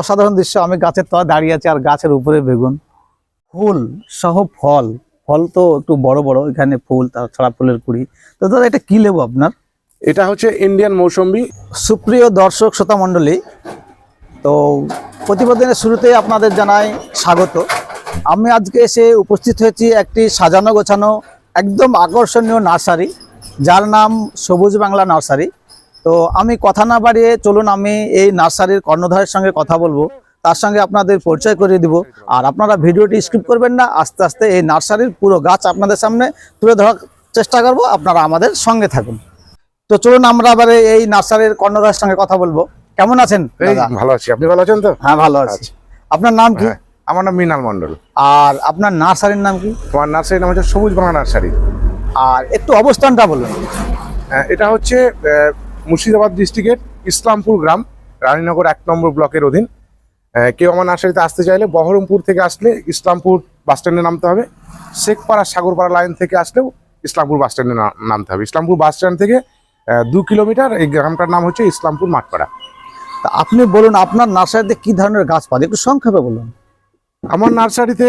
অসাধারণ দৃশ্য। আমি গাছের তলায় দাঁড়িয়ে আছি আর গাছের উপরে বেগুন। ফুল সহ ফল। ফল তো একটু বড় বড় এখানে ফুল তাছাড়া ফুলের কুড়ি। তো দাদা এটা কি লেবু আপনার? এটা হচ্ছে ইন্ডিয়ান মৌসম্বি। সুপ্রিয় দর্শক শ্রোতা মণ্ডলী তো প্রতিবেদনের শুরুতেই আপনাদের জানাই স্বাগত। আমি আজকে এসে উপস্থিত হয়েছি একটি সাজানো গোছানো একদম আকর্ষণীয় নার্সারি যার নাম সবুজ বাংলা নার্সারি। তো আমি কথা না বাড়িয়ে চলুন আমি এই নার্সারির কর্ণধারের সঙ্গে কথা বলব। তার সঙ্গে আপনাদের পরিচয় করিয়ে দিব। আর আপনারা ভিডিওটি স্কিপ করবেন না আস্তে আস্তে এই নার্সারির পুরো গাছ আপনাদের সামনে তুলে ধরার চেষ্টা করব। আপনারা আমাদের সঙ্গে থাকুন। তো চলুন আমরা আবার এই নার্সারির কর্ণধারের সঙ্গে কথা বলব। কেমন আছেন ভালো আছি। আপনি ভালো আছেন তো? হ্যাঁ ভালো আছি। আচ্ছা। আপনার নাম কি? হ্যাঁ, আমার নাম মিনাল মন্ডল আর আপনার নার্সারির নাম কি? তোমার নার্সারির নাম হচ্ছে সবুজ বাংলা নার্সারি। আর একটু অবস্থানটা বলুন। আহ, এটা হচ্ছে মুর্শিদাবাদ ডিস্ট্রিক্টের ইসলামপুর গ্রাম রানীনগর এক নম্বর ব্লকের অধীন। কেউ আমার নার্সারিতে আসতে চাইলে বহরমপুর থেকে আসলে ইসলামপুর বাস স্ট্যান্ডে নামতে হবে। শেখপাড়া সাগরপাড়া লাইন থেকে আসলেও ইসলামপুর বাস স্ট্যান্ডে নামতে হবে। ইসলামপুর বাস স্ট্যান্ড থেকে দু কিলোমিটার এই গ্রামটার নাম হচ্ছে ইসলামপুর মাঠপাড়া। তা আপনি বলুন আপনার নার্সারিতে কি ধরনের গাছ যায়? একটু সংক্ষেপে বলুন। আমার নার্সারিতে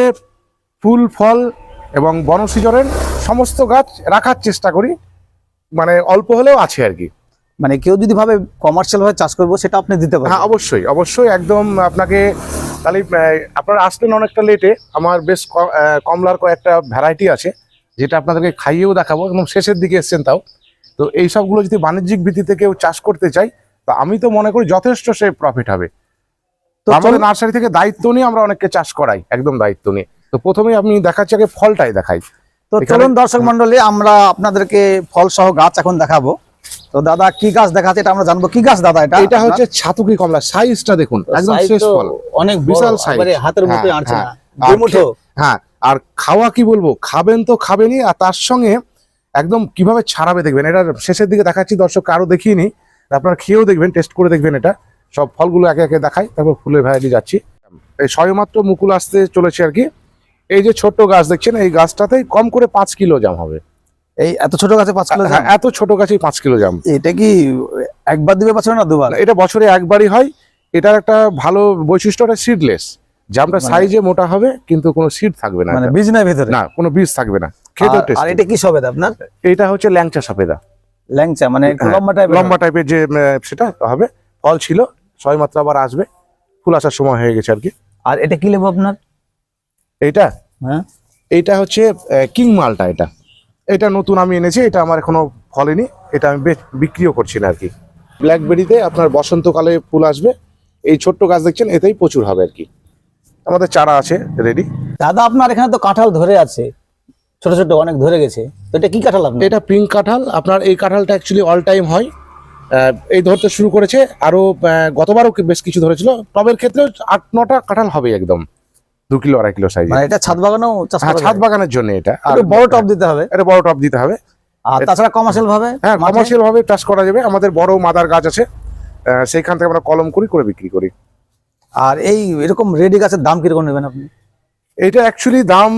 ফুল ফল এবং বনসিজনের সমস্ত গাছ রাখার চেষ্টা করি। মানে অল্প হলেও আছে আর কি। মানে কেউ যদি ভাবে কমার্শিয়াল ভাবে চাষ করব সেটা আপনি দিতে পারেন হ্যাঁ অবশ্যই অবশ্যই একদম আপনাকে তাহলে আপনারা আসলেন অনেকটা লেটে আমার বেশ কমলার কয়েকটা ভ্যারাইটি আছে যেটা আপনাদেরকে খাইয়েও দেখাবো এবং শেষের দিকে এসছেন তাও। তো এই সবগুলো যদি বাণিজ্যিক ভিত্তিতে কেউ চাষ করতে চাই তো আমি তো মনে করি যথেষ্ট সে প্রফিট হবে। তো আমাদের নার্সারি থেকে দায়িত্ব নিয়ে আমরা অনেককে চাষ করাই একদম দায়িত্ব নিয়ে। তো প্রথমেই আমি দেখাচ্ছি আগে ফলটাই দেখাই। তো চলুন দর্শক মন্ডলী আমরা আপনাদেরকে ফল সহ গাছ এখন দেখাবো। তো দাদা কি গাছ দেখাচ্ছে এটা আমরা জানব। কি গাছ দাদা এটা? এটা হচ্ছে ছাতুকি কমলা সাইজটা দেখুন একদম শেষ ফল অনেক বিশাল। সাইজ হাতের মতো হ্যাঁ, আনছে না। হ্যাঁ। আর হ্যাঁ আর খাওয়া কি বলব? খাবেন তো খাবেনই আর তার সঙ্গে একদম কীভাবে ছাড়াবে দেখবেন। এটা শেষের দিকে দেখাচ্ছি দর্শক আরও দেখিয়ে নি আপনারা খেয়েও দেখবেন টেস্ট করে দেখবেন এটা। সব ফলগুলো একে একে দেখাই তারপর ফুলের ভ্যারাইটি যাচ্ছি। এই সবেমাত্র মুকুল আসতে চলেছে আর কি। এই যে ছোট্ট গাছ দেখছেন এই গাছটাতেই কম করে পাঁচ কিলো জাম হবে। এই এত ছোট গাছে পাঁচ কিলো হ্যাঁ জাম? এত ছোট গাছেই পাঁচ কিলো জাম। এটা কি একবার দিবে পাচ্ছ না দুবার? এটা বছরে একবারই হয়। এটার একটা ভালো বৈশিষ্ট্যটা সিডলেস জামটা মানে- সাইজে মোটা হবে কিন্তু কোনো সিড থাকবে না মানে বীজ নাই ভেতরে? না কোনো বীজ থাকবে না। খেতেও আর- আর এটা কি সবেদ আপনার? এটা হচ্ছে ল্যাংচা সফেদা ল্যাংচা মানে হ্যাঁ, লম্বা টাইপের লম্বা টাইপের যে সেটা হবে ফল ছিল ছয় মাত্রা আবার আসবে ফুল আসার সময় হয়ে গেছে আর কি। আর এটা কি লেবু আপনার? এইটা হ্যাঁ। এইটা হচ্ছে কিং মালটা এটা। এটা নতুন আমি এনেছি এটা আমার এখনও ফলেনি এটা আমি বিক্রিও করছি না আর কি। ব্ল্যাকবেরিতে আপনার বসন্তকালে ফুল আসবে এই ছোট্ট গাছ দেখছেন এতেই প্রচুর হবে আর কি। আমাদের চারা আছে রেডি দাদা আপনার এখানে তো কাঁঠাল ধরে আছে ছোট ছোট অনেক ধরে গেছে। তো এটা কি কাঁঠাল আপনার? এটা পিঙ্ক কাঁঠাল আপনার এই কাঁঠালটা অ্যাকচুয়ালি অল টাইম হয়। এই ধরতে শুরু করেছে আরও আহ, গতবারও বেশ কিছু ধরেছিল টবের ক্ষেত্রে আট নটা কাঁঠাল হবে একদম। দু কিলো আড়াই কিলো সাইজ মানে এটা ছাদ বাগানেও হ্যাঁ ছাদ বাগানের জন্য এটা। আর বড় টব দিতে হবে। এটা বড় টব দিতে হবে। আর তাছাড়া কমার্শিয়াল ভাবে হ্যাঁ? কমার্শিয়াল ভাবে চাষ করা যাবে। আমাদের বড় মাদার গাছ আছে সেইখান থেকে আমরা কলম করি করে বিক্রি করি। আর এই এরকম রেডি গাছের দাম কীরকম নেবেন আপনি? এটা অ্যাকচুয়ালি দাম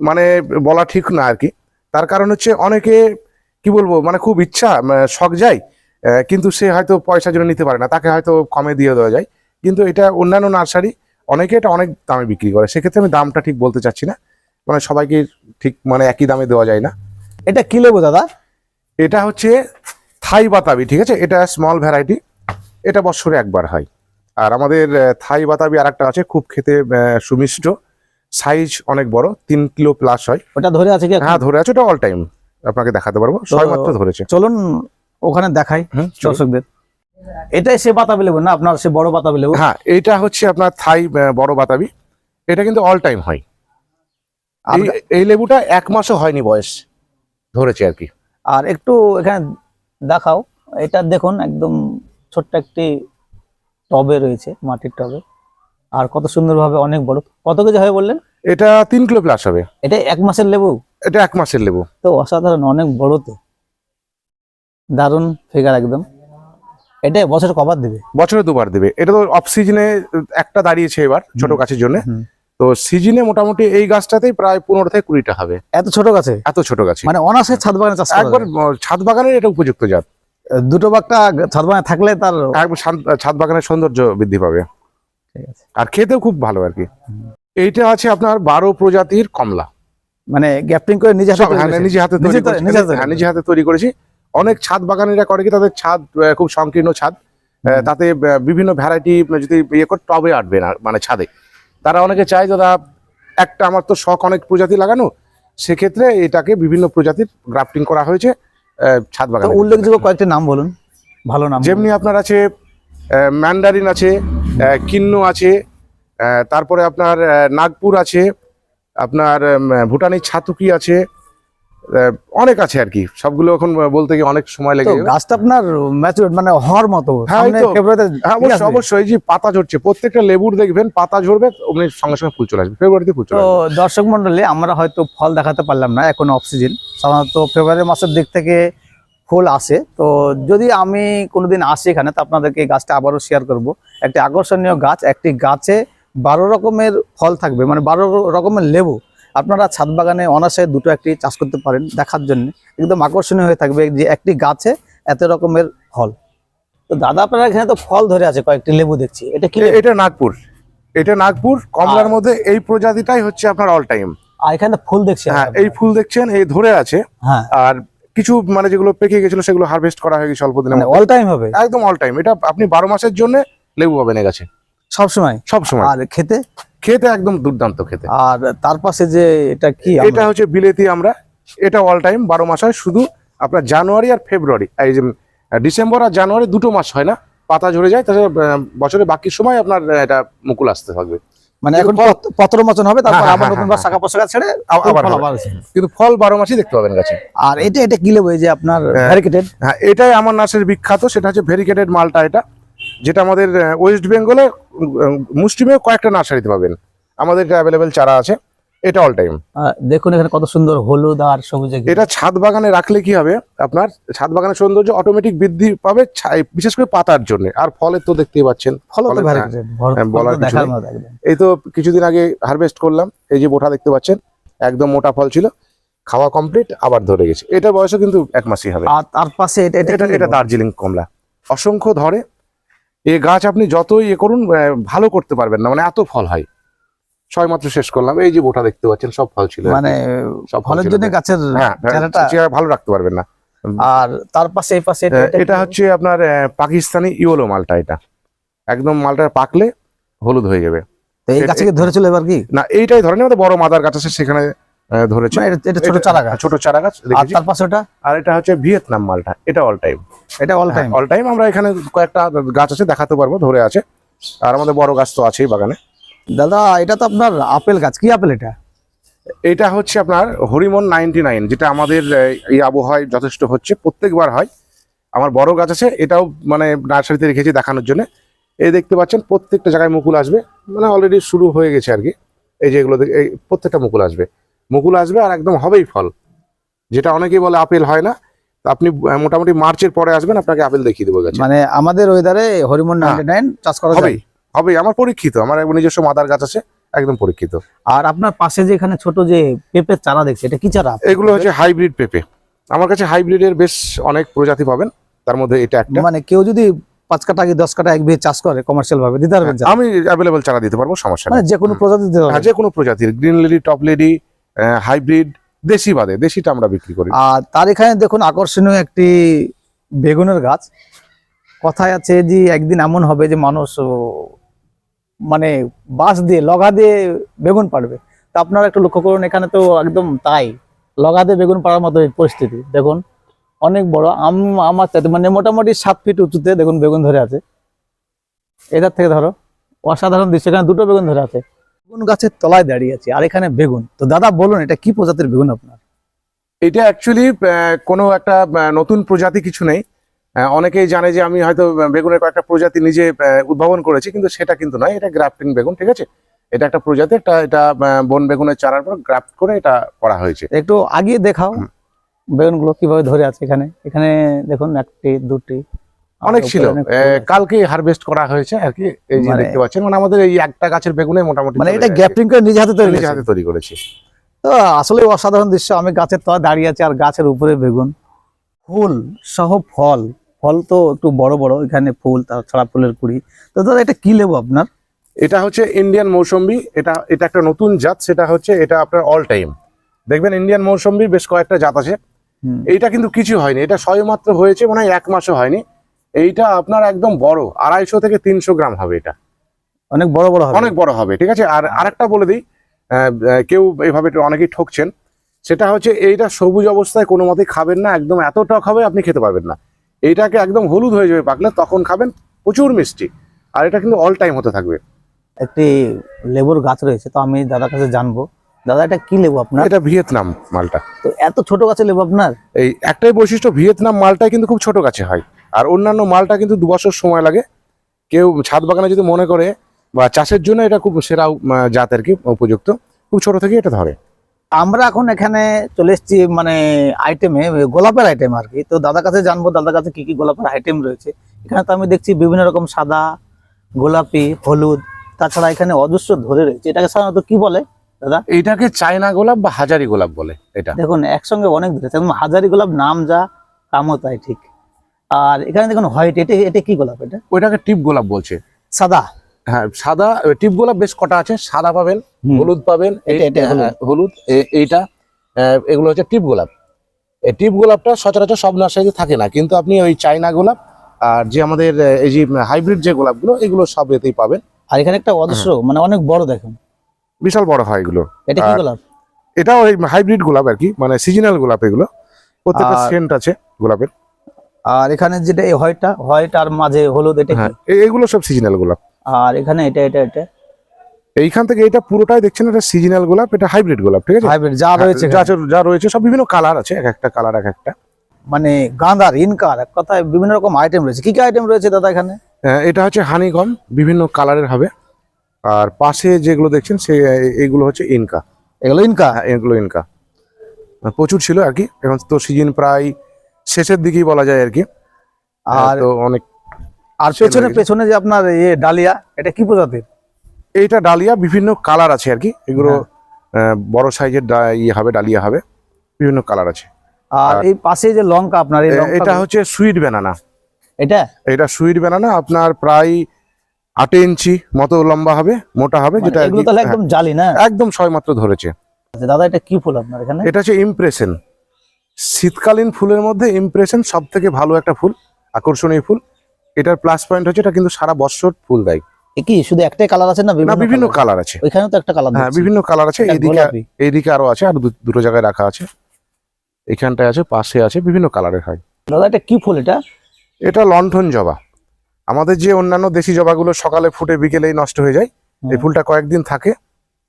মানে বলা ঠিক না আর কি। তার কারণ হচ্ছে অনেকে কি বলব মানে খুব ইচ্ছা আহ, শখ যায় কিন্তু সে হয়তো পয়সার জন্য নিতে পারে না তাকে হয়তো কমে দিয়ে দেওয়া যায়। কিন্তু এটা অন্যান্য নার্সারি অনেকে এটা অনেক দামে বিক্রি করে। সেক্ষেত্রে আমি দামটা ঠিক বলতে চাচ্ছি না। মানে সবাইকে ঠিক মানে একই দামে দেওয়া যায় না। এটা কি লেবু দাদা? এটা হচ্ছে থাই বাতাবি ঠিক আছে? এটা স্মল ভ্যারাইটি এটা বছরে একবার হয়। আর আমাদের থাই বাতাবি আর একটা আছে খুব খেতে সুমিষ্ট। সাইজ অনেক বড় তিন কিলো প্লাস হয়। ওটা ধরে আছে কি? হ্যাঁ ধরে আছে ওটা অল টাইম আপনাকে দেখাতে পারব। ছয় মাত্র ধরেছে। চলুন ওখানে দেখাই। দর্শকদের। এটাই সে বাতাবি লেবু না? আপনার সে বড় বাতাবি লেবু। হ্যাঁ এটা হচ্ছে আপনার থাই বড় বাতাবি। এটা কিন্তু অল টাইম হয় এই- লেবুটা এক মাসও হয়নি বয়স। ধরেছে আর কি। আর একটু এখানে দেখাও। এটা দেখুন একদম ছোট্ট একটি টবে রয়েছে মাটির টবে। আর কত সুন্দরভাবে অনেক বড়। কত কেজি হবে বললেন? এটা তিন কিলো প্লাস হবে। এটা এক মাসের লেবু? এটা এক মাসের লেবু। তো অসাধারণ অনেক বড় তো। দারুণ ফিগার একদম। এটা বছরে কবার দেবে। বছরে দুবার দেবে। এটা তো অফ সিজনে একটা দাঁড়িয়েছে এবার ছোট গাছের জন্য। তো সিজনে মোটামুটি এই গাছটাতেই প্রায় পনেরো থেকে কুড়িটা হবে। এত ছোট গাছে? এত ছোট গাছে। মানে অনাসে ছাদ বাগানে চাষ একবার ছাদ বাগানের এটা উপযুক্ত জাত। দুটো বাগটা ছাদ বাগানে থাকলে তার একবার ছাদ বাগানের সৌন্দর্য বৃদ্ধি পাবে। আর খেতেও খুব ভালো আর কি। এইটা আছে আপনার বারো প্রজাতির কমলা। মানে গ্যাপটিং করে নিজে হাতে হ্যাঁ, নিজে হাতে নিজে হ্যাঁ নিজে হাতে তৈরি করেছি। অনেক ছাদ বাগানিরা করে কি তাদের ছাদ খুব সংকীর্ণ ছাদ। তাতে বিভিন্ন ভ্যারাইটি যদি ইয়ে করে টবে আটবে না মানে ছাদে। তারা অনেকে চায় দাদা একটা আমার তো শখ অনেক প্রজাতি লাগানো। সেক্ষেত্রে এটাকে বিভিন্ন প্রজাতির গ্রাফটিং করা হয়েছে ছাদ বাগান উল্লেখযোগ্য কয়েকটি নাম বলুন ভালো নাম যেমনি আপনার আছে ম্যান্ডারিন আছে কিন্ন আছে তারপরে আপনার নাগপুর আছে আপনার উম, ভুটানি ছাতুকি আছে অনেক আছে আর কি। সবগুলো এখন বলতে গিয়ে অনেক সময় লেগে গাছটা আপনার ম্যাচুরেট মানে হওয়ার মতো। হ্যাঁ, হ্যাঁ অবশ্যই অবশ্যই যে পাতা ঝরছে প্রত্যেকটা লেবুর দেখবেন পাতা ঝরবে অমনি সঙ্গে সঙ্গে ফুল চলে আসবে। ফেব্রুয়ারিতে ফুল চলে দর্শক মন্ডলী আমরা হয়তো ফল দেখাতে পারলাম না এখন অফ সিজন সাধারণত ফেব্রুয়ারি মাসের দিক থেকে ফুল আসে। তো যদি আমি কোনোদিন আসি এখানে তো আপনাদেরকে এই গাছটা আবারও শেয়ার করব। একটি আকর্ষণীয় গাছ একটি গাছে বারো রকমের ফল থাকবে মানে বারো রকমের লেবু। আপনারা ছাদ বাগানে অনাসে দুটো একটি চাষ করতে পারেন দেখার জন্য। একদম আকর্ষণীয় হয়ে থাকবে যে একটি গাছে এত রকমের ফল। তো দাদা আপনারা এখানে তো ফল ধরে আছে কয়েকটি লেবু দেখছি। এটা কি এটা নাগপুর। এটা নাগপুর কমলার মধ্যে এই প্রজাতিটাই হচ্ছে আপনার অল টাইম আর এখানে ফুল দেখছি হ্যাঁ এই ফুল দেখছেন এই ধরে আছে। হ্যাঁ। আর কিছু মানে যেগুলো পেকে গেছিল সেগুলো হারভেস্ট করা হয়ে গেছে অল্প মানে অল টাইম হবে? একদম অল টাইম এটা আপনি বারো মাসের জন্য লেবু পাবেন গাছে। সব সময় সব সময় আর খেতে? খেতে একদম দুর্দান্ত খেতে। আর তার পাশে যে এটা কি এটা হচ্ছে বিলেতি আমরা। এটা অল টাইম বারো মাস হয় শুধু আপনার জানুয়ারি আর ফেব্রুয়ারি। এই যে ডিসেম্বর আর জানুয়ারি দুটো মাস হয় না পাতা ঝরে যায় তাহলে বছরের বাকি সময় আপনার এটা মুকুল আসতে থাকবে। মানে এখন পত- পত্র মোচন হবে তারপর হ্যাঁ, আবার হ্যাঁ, নতুন হ্যাঁ, শাখা পোশাকা ছেড়ে আবার। কিন্তু ফল বারো মাসই দেখতে পাবেন গাছে। আর এটা এটা কি লেবু? এই যে আপনার হ্যাঁ। ভ্যারিকেটেড হ্যাঁ এটাই আমার নার্সারির বিখ্যাত সেটা হচ্ছে ভেরিকেটেড মালটা এটা। যেটা আমাদের ওয়েস্ট বেঙ্গলে মুসলিমে কয়েকটা নার্সারিতে পাবেন। আমাদের অ্যাভেলেবেল চারা আছে। এটা অল টাইম দেখুন এখানে কত সুন্দর হলুদ আর সবুজ। এটা ছাদ বাগানে রাখলে কি হবে আপনার? ছাদ বাগানের সৌন্দর্য অটোমেটিক বৃদ্ধি পাবে বিশেষ করে পাতার জন্য। আর ফলের তো দেখতেই পাচ্ছেন। হ্যাঁ, বলার একদম। এই তো কিছুদিন আগে হারভেস্ট করলাম। এই যে বোটা দেখতে পাচ্ছেন একদম মোটা ফল ছিল। খাওয়া কমপ্লিট আবার ধরে গেছে। এটার বয়সও কিন্তু এক মাসই হবে। আর পাশে এটা এটা এটা এটা? দার্জিলিং কমলা। অসংখ্য ধরে এই গাছ আপনি যতই ইয়ে করুন ভালো করতে পারবেন না। মানে এত ফল হয়। ছয় মাত্র শেষ করলাম। এই যে বোটা দেখতে পাচ্ছেন সব ফল ছিল। মানে সব ফলের জন্য গাছের হ্যাঁ চেহারা ভালো রাখতে পারবেন না। আর তার পাশে এই পাশে এটা-? হচ্ছে আপনার পাকিস্তানি ইওলো মালটা এটা। একদম মালটা পাকলে হলুদ হয়ে যাবে। এই গাছে কি ধরেছিল এবার কি? না এইটাই ধরেন আমাদের বড় মাদার গাছ আছে সেখানে ধরেছে। এটা- এটা ছোট চারা গাছ ছোট চারা গাছ তার পাশে ওটা? আর এটা হচ্ছে ভিয়েতনাম মালটা এটা অল টাইম এটা অল টাইম অল টাইম আমরা এখানে কয়েকটা গাছ আছে দেখাতে পারব ধরে আছে। আর আমাদের বড় গাছ তো আছেই বাগানে। দাদা এটা তো আপনার আপেল গাছ কি আপেল এটা? এটা হচ্ছে আপনার হরিমন নাইনটি নাইন যেটা আমাদের এই আবহাওয়ায় যথেষ্ট হচ্ছে প্রত্যেকবার হয়। আমার বড় গাছ আছে এটাও মানে নার্সারিতে রেখেছি দেখানোর জন্য। এই দেখতে পাচ্ছেন প্রত্যেকটা জায়গায় মুকুল আসবে মানে অলরেডি শুরু হয়ে গেছে আর কি। এই যে এগুলো এই প্রত্যেকটা মুকুল আসবে। মুকুল আসবে আর একদম হবেই ফল। যেটা অনেকেই বলে আপেল হয় না। আপনি মোটামুটি মার্চের পরে আসবেন আপনাকে আপেল দেখিয়ে দেবো মানে আমাদের ওয়েদারে হরিমন। নাইনটি নাইন চাষ করা হবেই। হবেই। আমার পরীক্ষিত। আমার নিজস্ব মাদার গাছ আছে একদম পরীক্ষিত। আর আপনার পাশে যে এখানে ছোট যে পেঁপের চারা দেখছি এটা কি চারা? এগুলো হচ্ছে হাইব্রিড পেঁপে। আমার কাছে হাইব্রিডের বেশ অনেক প্রজাতি পাবেন। তার মধ্যে এটা একটা। মানে কেউ যদি পাঁচ কাটা কি দশ কাটা এক বিঘে চাষ করে কমার্শিয়াল ভাবে দিতে পারবেন আমি অ্যাভেলেবল চারা দিতে পারব সমস্যা মানে নেই যে কোনো প্রজাতি হ্যাঁ, যে কোনো প্রজাতির। Green lady top lady hybrid দেশি বাদে, দেশিটা আমরা বিক্রি করি। আর তার এখানে দেখুন আকর্ষণীয় একটি বেগুনের গাছ। কথায় আছে যে একদিন এমন হবে যে মানুষ মানে বাঁশ দিয়ে, লগা দিয়ে বেগুন পাড়বে। তা আপনারা একটু লক্ষ্য করুন, এখানে তো একদম তাই। লগা দিয়ে বেগুন পাড়ার মতো পরিস্থিতি। দেখুন, অনেক বড় আম আমার চাইতে মানে মোটামুটি সাত ফিট উঁচুতে দেখুন বেগুন ধরে আছে। এটার থেকে ধরো, অসাধারণ দৃশ্য। এখানে দুটো বেগুন ধরে আছে। বেগুন গাছের তলায় দাঁড়িয়ে আছে আর এখানে বেগুন। তো দাদা বলুন এটা কি প্রজাতির বেগুন আপনার? এটা অ্যাকচুয়ালি কোনো একটা নতুন প্রজাতি কিছু নেই। অনেকেই জানে যে আমি হয়তো বেগুনের কয়েকটা প্রজাতি নিজে উদ্ভাবন করেছি কিন্তু সেটা কিন্তু নয় এটা গ্রাফটিং বেগুন ঠিক আছে? এটা একটা প্রজাতি একটা এটা বন বেগুনের চারার পর গ্রাফট করে এটা করা হয়েছে। একটু আগিয়ে দেখাও বেগুনগুলো কীভাবে ধরে আছে এখানে। এখানে দেখুন একটি দুটি অনেক ছিল। কালকে হারভেস্ট করা হয়েছে আর কি এই যে মানে- দেখতে পাচ্ছেন। মানে আমাদের এই একটা গাছের বেগুনে মোটামুটি মানে এটা। গ্যাপটিং করে নিজে হাতে তৈরি নিজে হাতে তৈরি করেছি। তো আসলে অসাধারণ দৃশ্য। আমি গাছের তলায় দাঁড়িয়ে আছি আর গাছের উপরে বেগুন। ফুল সহ ফল। ফল তো একটু বড় বড় এখানে ফুল তাছাড়া ফুলের কুড়ি। তো দাদা এটা কি লেবু আপনার? এটা হচ্ছে ইন্ডিয়ান মৌসম্বি। এটা এটা একটা নতুন জাত সেটা হচ্ছে এটা আপনার অল টাইম দেখবেন ইন্ডিয়ান মৌসম্বি বেশ কয়েকটা জাত আছে। এইটা কিন্তু কিছু হয়নি। এটা সবেমাত্র হয়েছে মানে এক মাসও হয়নি। এইটা আপনার একদম বড় আড়াইশো থেকে তিনশো গ্রাম হবে এটা। অনেক বড় বড় হবে। অনেক বড় হবে ঠিক আছে? আর আরেকটা বলে দিই কেউ এভাবে অনেকেই ঠকছেন সেটা হচ্ছে এইটা সবুজ অবস্থায় কোনো মতেই খাবেন না একদম এত টক হবে আপনি খেতে পারবেন না। এইটাকে একদম হলুদ হয়ে যাবে পাকলে তখন খাবেন প্রচুর মিষ্টি আর এটা কিন্তু অল টাইম হতে থাকবে। একটি লেবুর গাছ রয়েছে তো আমি দাদার কাছে জানব দাদা এটা কি লেবু আপনার? এটা ভিয়েতনাম মালটা। তো এত ছোট গাছে লেবু আপনার? এই একটাই বৈশিষ্ট্য ভিয়েতনাম মালটাই কিন্তু খুব ছোট গাছে হয়। আর অন্যান্য মালটা কিন্তু দু বছর সময় লাগে। কেউ ছাদ বাগানে যদি মনে করে বা চাষের জন্য এটা খুব সেরা জাত আর কি উপযুক্ত খুব ছোট থেকে এটা ধরে। আমরা এখন এখানে চলে এসেছি মানে আইটেমে গোলাপের আইটেম আর কি। তো দাদার কাছে জানব দাদার কাছে কি কি গোলাপের আইটেম রয়েছে। এখানে তো আমি দেখছি বিভিন্ন রকম সাদা গোলাপি হলুদ তাছাড়া এখানে অজস্র ধরে রয়েছে। এটাকে সাধারণত কি বলে দাদা? এটাকে চায়না গোলাপ বা হাজারি গোলাপ বলে এটা। দেখুন একসঙ্গে অনেক ধরেছে। হাজারি গোলাপ নাম যা কামও তাই ঠিক। আর এখানে দেখুন হোয়াইট এটা এটা কি গোলাপ এটা? ওইটাকে টিপ গোলাপ বলছে। সাদা? হ্যাঁ সাদা টিপ গোলাপ বেশ কটা আছে সাদা পাবেন হলুদ পাবেন এটা- এটা হলুদ। হ্যাঁ, এইটা এগুলো হচ্ছে টিপ গোলাপ। এই টিপ গোলাপটা সচরাচর সব নার্সারিতে থাকে না কিন্তু আপনি ওই চায়না গোলাপ আর যে আমাদের এই যে হাইব্রিড যে গোলাপগুলো এগুলো সব এতেই পাবেন। আর এখানে একটা অজস্র মানে অনেক বড় দেখুন। বিশাল বড় হয় এগুলো। এটা কি গোলাপ? এটাও ওই হাইব্রিড গোলাপ আর কি মানে সিজনাল গোলাপ এগুলো। প্রত্যেকটা সেন্ট আছে গোলাপের। আর এখানে যেটা এই হোয়াইটটা হোয়াইট আর মাঝে হলুদ এটা কি? হ্যাঁ এ- এগুলো সব সিজনাল গোলাপ। আর এখানে এটা এটা এটা। এইখান থেকে এটা পুরোটাই দেখছেন এটা সিজনাল গোলাপ এটা হাইব্রিড গোলাপ ঠিক আছে? হাইব্রিড যা রয়েছে যা রয়েছে সব বিভিন্ন কালার আছে এক একটা কালার এক একটা। মানে গাঁদার ইনকার এক কথায় বিভিন্ন রকম আইটেম রয়েছে। কি কি আইটেম রয়েছে দাদা এখানে? এটা হচ্ছে হানিগম বিভিন্ন কালারের হবে। আর পাশে যেগুলো দেখছেন সে এইগুলো হচ্ছে ইনকা। এগুলো ইনকা? হ্যাঁ, এগুলো ইনকা। প্রচুর ছিল আর কি এখন তো সিজন প্রায় শেষের দিকেই বলা যায় আর কি। আর তো অনেক আর পেছনে পেছনে যে আপনার ইয়ে ডালিয়া এটা কি প্রজাতির? এইটা ডালিয়া বিভিন্ন কালার আছে আর কি। এগুলো আহ, বড় সাইজের ইয়ে হবে ডালিয়া হবে। বিভিন্ন কালার আছে। আর এই পাশে যে লঙ্কা আপনার এটা হচ্ছে সুইট ব্যানানা। এটা? এটা সুইট ব্যানানা আপনার প্রায় আট ইঞ্চি মতো লম্বা হবে মোটা হবে মানে যেটা তাহলে একদম জালি না? হ্যাঁ, একদম ছয় মাত্র ধরেছে। আচ্ছা, দাদা এটা কি ফুল আপনার এখানে? এটা হচ্ছে ইমপ্রেশন। শীতকালীন ফুলের মধ্যে ইমপ্রেশন সব থেকে ভালো একটা ফুল আকর্ষণীয় ফুল। এটার প্লাস পয়েন্ট হচ্ছে এটা কিন্তু সারা বছর ফুল দেয়। কি শুধু একটাই কালার আছে না বিভিন্ন কালার আছে। তো একটা কালার হ্যাঁ বিভিন্ন কালার আছে। এইদিকে। এইদিকে আরও আছে আর দুটো জায়গায় রাখা আছে। এখানটায় আছে পাশে আছে বিভিন্ন কালারের হয়। দাদা এটা কি ফুল এটা? এটা লণ্ঠন জবা। আমাদের যে অন্যান্য দেশি জবাগুলো সকালে ফুটে বিকেলেই নষ্ট হয়ে যায় এই ফুলটা কয়েকদিন থাকে।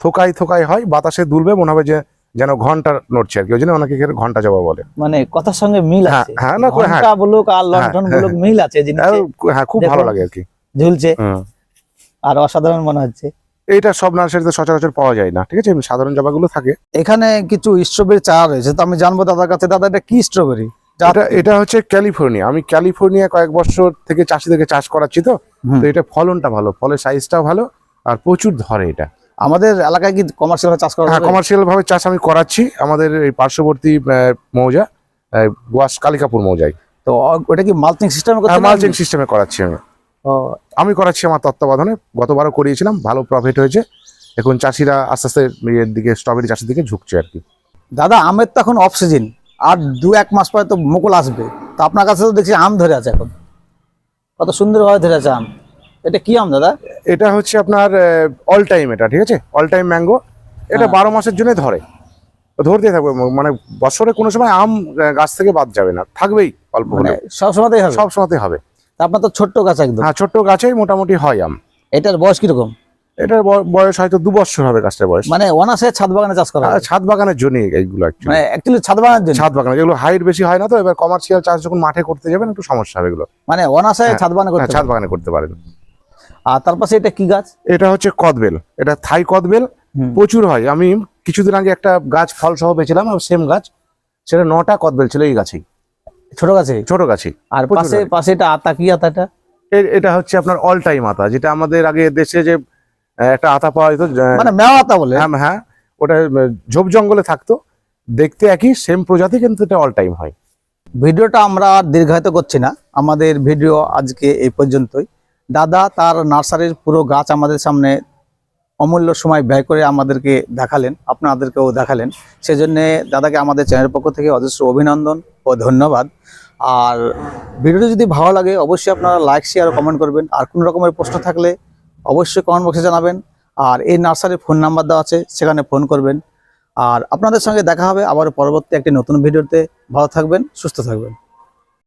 থোকাই থোকাই হয় বাতাসে দুলবে মনে হবে যে যেন ঘণ্টা নড়ছে আর কি ওই জন্য অনেকে ঘণ্টা জবা বলে। মানে কথার সঙ্গে মিল হ্যাঁ, আছে। হ্যাঁ, না হ্যাঁ। ঘণ্টা বলুক আর লণ্ঠন হ্যাঁ, বলুক মিল আছে হ্যাঁ খুব ভালো লাগে আর কি। ঝুলছে। আর অসাধারণ মনে হচ্ছে। এটা সব নার্সারিতে সচরাচর পাওয়া যায় না ঠিক আছে? সাধারণ জবাগুলো থাকে। এখানে কিছু স্ট্রবেরি চা রয়েছে তো আমি জানব দাদার কাছে। দাদা এটা কি স্ট্রবেরি? এটা এটা হচ্ছে ক্যালিফোর্নিয়া। আমি ক্যালিফোর্নিয়া কয়েক বছর থেকে চাষিদেরকে চাষ করাচ্ছি তো। তো এটা ফলনটা ভালো ফলের সাইজটাও ভালো আর প্রচুর ধরে এটা। আমাদের এলাকায় কি কমার্শিয়াল চাষ করা হ্যাঁ? কমার্শিয়াল ভাবে চাষ আমি করাচ্ছি। আমাদের এই পার্শ্ববর্তী মৌজা গোয়াস কালিকাপুর মৌজায়। তো ওটা কি মালচিং সিস্টেমে মালচিং সিস্টেমে করাচ্ছি আমি। আমি করাচ্ছি আমার তত্ত্বাবধানে। গতবারও করিয়েছিলাম ভালো প্রফিট হয়েছে। এখন চাষিরা আস্তে আস্তে ইয়ের দিকে স্ট্রবেরি চাষের দিকে ঝুঁকছে আর কি। দাদা আমের তো এখন অফ সিজন আর দু এক মাস পরে তো মুকুল আসবে। তো আপনার কাছে তো দেখছি আম ধরে আছে এখন। কত সুন্দরভাবে ধরে আছে আম। এটা কি আম দাদা? এটা হচ্ছে আপনার অল টাইম এটা ঠিক আছে? অল টাইম ম্যাঙ্গো এটা হ্যাঁ। বারো মাসের জন্য ধরে। ধরতে থাকবে মানে বছরে কোনো সময় আম গাছ থেকে বাদ যাবে না। থাকবেই অল্প মানে হলে সব সময়তেই হবে? সব সময়তে হবে। আপনার তো ছোট্ট গাছ একদম। হ্যাঁ ছোট্ট গাছেই মোটামুটি হয় আম। এটার বয়স কীরকম? এটার বয়স হয়তো দু বছর হবে গাছটার বয়স। মানে অনাসে ছাদ বাগানে চাষ করা আর ছাদ বাগানের জন্য এইগুলো actually। মানে অ্যাকচুয়ালি ছাদ বাগানের জন্য ছাদ বাগানে যেগুলো হাইট বেশি হয় না তো এবার কমার্শিয়াল চাষ যখন মাঠে করতে যাবেন একটু সমস্যা হবে এগুলো। মানে অনাসে হ্যাঁ, ছাদ বাগানে হ্যাঁ, ছাদ বাগানে করতে পারেন। আর তার পাশে এটা কি গাছ? এটা হচ্ছে কদবেল। এটা থাই কদবেল। প্রচুর হয়। আমি কিছুদিন আগে একটা গাছ ফল সহ বেছিলাম সেম গাছ। সেটা নটা কদবেল ছিল এই গাছেই। ছোট গাছে? ছোট গাছই আর পাশে পাশে এটা আতা কি আতা এটা? হচ্ছে আপনার অল টাইম আতা যেটা আমাদের আগে দেশে যে একটা আতা পাওয়া যেত মানে মেওয়া আতা বলে? হ্যাঁ হ্যাঁ। ওটা ঝোপ জঙ্গলে থাকতো। দেখতে একই সেম প্রজাতি কিন্তু এটা অল টাইম হয়। ভিডিওটা আমরা দীর্ঘায়িত করছি না। আমাদের ভিডিও আজকে এই পর্যন্তই। দাদা, তার নার্সারির পুরো গাছ আমাদের সামনে অমূল্য সময় ব্যয় করে আমাদেরকে দেখালেন, আপনাদেরকেও দেখালেন। সেজন্য দাদাকে আমাদের চ্যানেলের পক্ষ থেকে অজস্র অভিনন্দন ও ধন্যবাদ। আর ভিডিওটি যদি ভালো লাগে, অবশ্যই আপনারা লাইক শেয়ার ও কমেন্ট করবেন। আর কোনো রকমের প্রশ্ন থাকলে অবশ্যই কমেন্ট বক্সে জানাবেন। আর এই নার্সারির ফোন নাম্বার দেওয়া আছে, সেখানে ফোন করবেন। আর আপনাদের সঙ্গে দেখা হবে আবার পরবর্তী একটি নতুন ভিডিওতে। ভালো থাকবেন, সুস্থ থাকবেন।